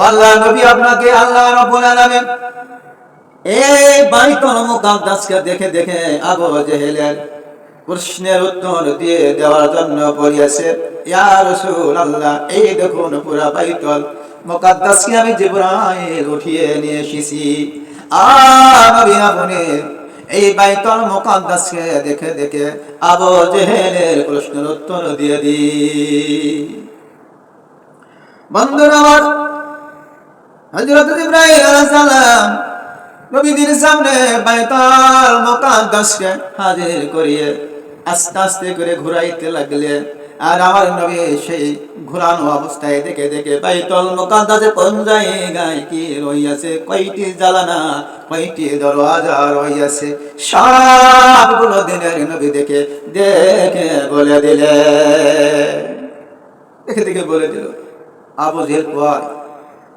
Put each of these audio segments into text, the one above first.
আল্লাহ নবী আপনাকে আল্লাহ রাব্বুল আলামিন এই বাইতুল মুকাদ্দাসকে দেখে দেখে আবু জেহেলের প্রশ্নের উত্তর দিয়ে দেওয়ার জন্য বলিয়াছে ইয়া রাসূলুল্লাহ, এই দেখুন পুরা বাইতুল মুকাদ্দাসকে আমি জিবরাইল উঠিয়ে নিয়ে এসেছি। আর নবী আপনি এই বাইতুল মুকাদ্দাসকে দেখে দেখে আবু জেহেলের প্রশ্নের উত্তর দিয়ে দি বন্ধুরা হযরত ইব্রাহিম আলাইহিস সালাম নবীদের সামনে বাইতুল মুকাদ্দাসকে হাজির করিয়ে আস্তে আস্তে করে ঘুরাইতে লাগলেন। আর আমার নবী সেই ঘোরানো অবস্থায় দেখে দেখে বাইতুল মুকাদ্দাসে কোন জায়গায় কি রইয়াছে, কয়টি জ্বালানা, কয়টি দরওয়াজা রইয়াছে, সবগুলো দিনের নবী দেখে দেখে বলে দিলে দেখে দেখে বলে দিল, আবু জেল কয়?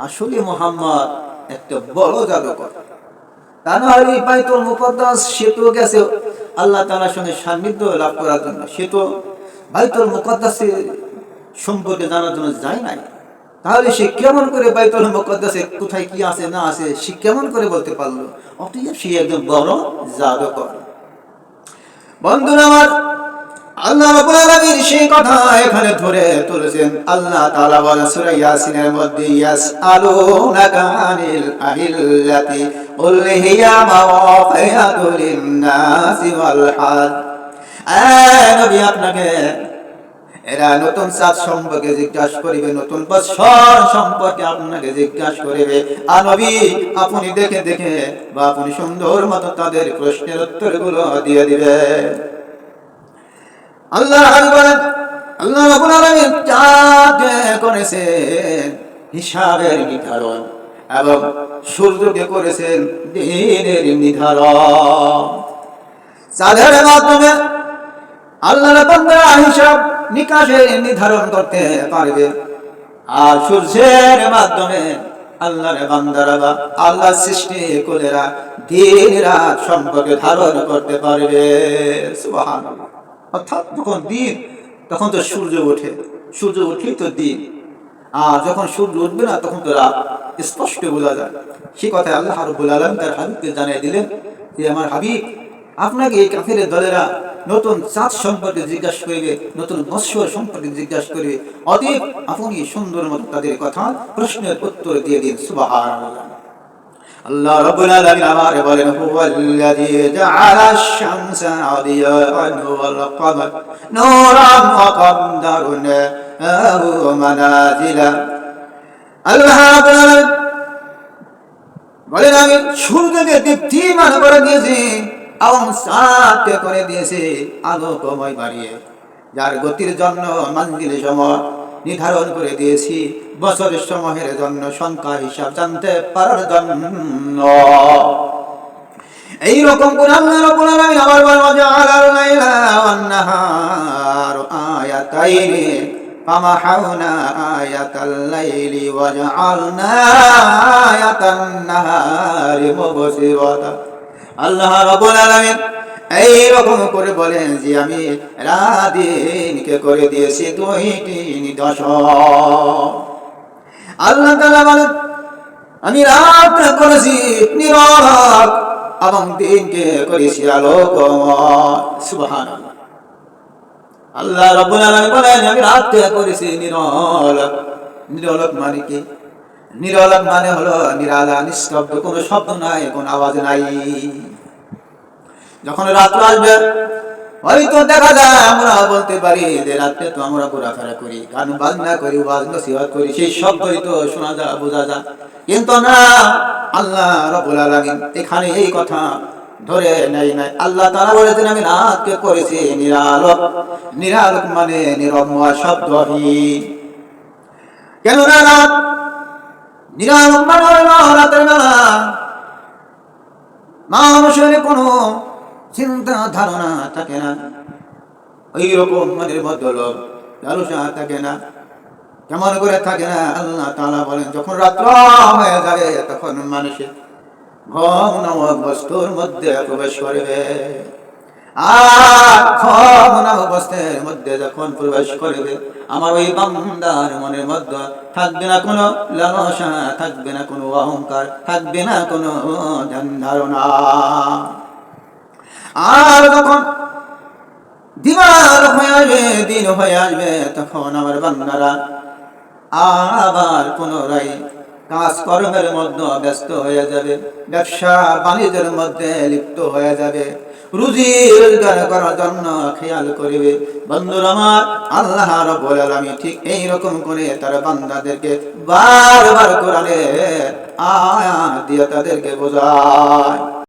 আসলে মোহাম্মদ একটা বড় জাদুকর। তা না হলে বাইতুল মুকদ্দাস, সে তো গেছে আল্লাহ তাআলার সঙ্গে সান্নিধ্য লাভ করার জন্য। সে তো বাইতুল মুকদ্দাসের সম্পর্কে জানার জন্য যায় নাই। তাহলে সে কেমন করে বাইতুল মুকদ্দাসে কোথায় কি আছে, না আছে, সে কেমন করে বলতে পারল? অতএব সে একজন বড় জাদুকর। বন্ধুরা আমার আল্লাহ রাব্বুল সেই কথা এখানে ধরে তুলেছেন। আল্লাহ তাআলা বলেন, সূরা ইয়াসিনের মধ্যে, ইয়াসআলুনাকা আনিল আহিল্লাতি, কুল হিয়া মাওয়াকিয়াতু লিন-নাসি ওয়াল হাজ নবী আপনাকে, এরা নতুন চাঁদ সম্পর্কে জিজ্ঞাসা করিবে, নতুন বৎসর সম্পর্কে আপনাকে জিজ্ঞাসা করিবে। আর নবী, আপনি দেখে দেখে বা আপনি সুন্দর মতো তাদের প্রশ্নের উত্তরগুলো দিয়ে দিবে আল্লাহ বলেন আল্লাহ রাব্বুল আলামিন করেছেন হিসাবের নির্ধারণ এবং সূর্যকে করেছেন দিনের নির্ধারণ চাঁদের মাধ্যমে আল্লাহর বান্দারা হিসাব নিকাশের নির্ধারণ করতে পারবে। আর সূর্যের মাধ্যমে আল্লাহর বান্দারা বা আল্লাহ সৃষ্টি কোলেরা দিন রাত সম্পর্কে ধারণ করতে পারবে। সুবহানাল্লাহ। অর্থাৎ যখন দিন, তখন তো সূর্য ওঠে। সূর্য উঠলেই তো দিন। আর যখন সূর্য উঠবে না, তখন তো রাত। স্পষ্ট বোঝা যায়। সে কথায় আল্লাহ রব্বুল আলম তার হাবিবকে জানিয়ে দিলেন যে, আমার হাবিব, আপনাকে এই কাফের দলেরা নতুন চাঁদ সম্পর্কে জিজ্ঞাসা করবে, নতুন বৎসর সম্পর্কে জিজ্ঞাসা করবে। অতএব আপনি সুন্দর মতো তাদের কথা প্রশ্নের উত্তর দিয়ে দিন। সুবাহ আল্লাহ রাব্বুল আলামিন আবার বলেন, হুয়াল্লাযী জাআলাশ শামসা আদিয়ান ওয়াল কমার নূরান ওয়া কদ্দারনাহু মানাজিলা। আল্লাহ রাব্বুল আলামিন বলেন, আমি সূর্যকে দীপ্তিমান করে দিয়েছি, এবং চাঁদকে করে দিয়েছি আলোকময় বাড়িয়ে, যার গতির জন্য মঞ্জিল সময় নির্ধারণ করে দিয়েছি। বছরের সমূহের জন্য সংখ্যা হিসাব জানতে পারার জন্য। এই রকম আল্লাহ রাব্বুল আলামিন আল্লাহ এই রকম করে বলেন যে আমি রাদিনকে করে দিয়েছি দুইটি দশ আল্লাহ বলেন, আমি রাত করেছি নিরলক এবং দিনকে করেছি আলোকময় সুবহানাল্লাহ। আল্লাহ রাব্বুল আলামিন বলেন, আমি রাতকে করেছি নিরলক নিরলক মানে কি? নিরলক মানে হলো নিরালা, নিস্তব্ধ, কোনো শব্দ নাই, কোনো আওয়াজ নাই। যখন রাত্র আসবে হয়তো দেখা যায় আমরা বলতে পারি যে রাত্রে তো আমরা ঘোরাফেরা করি, গান বাজনা করি ওয়াজ নসিহত করি, সেই শব্দই তো শোনা যায়, বোঝা যায়। কিন্তু না, আল্লাহ রব্বুল আলামিন এখানে এই কথা ধরে নেই নাই। আল্লাহ তারা বলেছেন, আমি রাতকে করেছি নিরালোক। নিরালোক মানে শব্দহীন। রাত নিরালোক মানে রাতের বেলা। মানুষের কোনো চিন্তা ধারণা থাকে না। ওই রকম মনের মধ্যে লালসা থাকে না, কেমন করে থাকে না, আল্লাহ তাআলা বলেন, যখন রাত্র হয়ে যাবে, তখন মানুষের ঘুম নামক বস্তুর মধ্যে প্রবেশ করবে। আর ক্ষমনা অবস্থার মধ্যে যখন প্রবেশ করবে, আমার ওই বান্দার মনের মধ্যে থাকবে না কোনো লালসা, থাকবে না কোনো অহংকার, থাকবে না কোনো ধ্যান ধারণা আর যখন দিবার হয়ে আসবে দিন হয়ে আসবে, তখন আমার বান্দারা আবার পুনরায় কাজ কর্মের মধ্যে ব্যস্ত হয়ে যাবে, ব্যবসা বাণিজ্যের মধ্যে লিপ্ত হয়ে যাবে, রুজি রোজগার করার জন্য খেয়াল করিবে। বন্ধুর আমার, আল্লাহ রব্বুল আলামিন ঠিক এই রকম করে তার বান্দাদেরকে বারবার কোরআনে আয়াত দিয়ে তাদেরকে বোঝায়।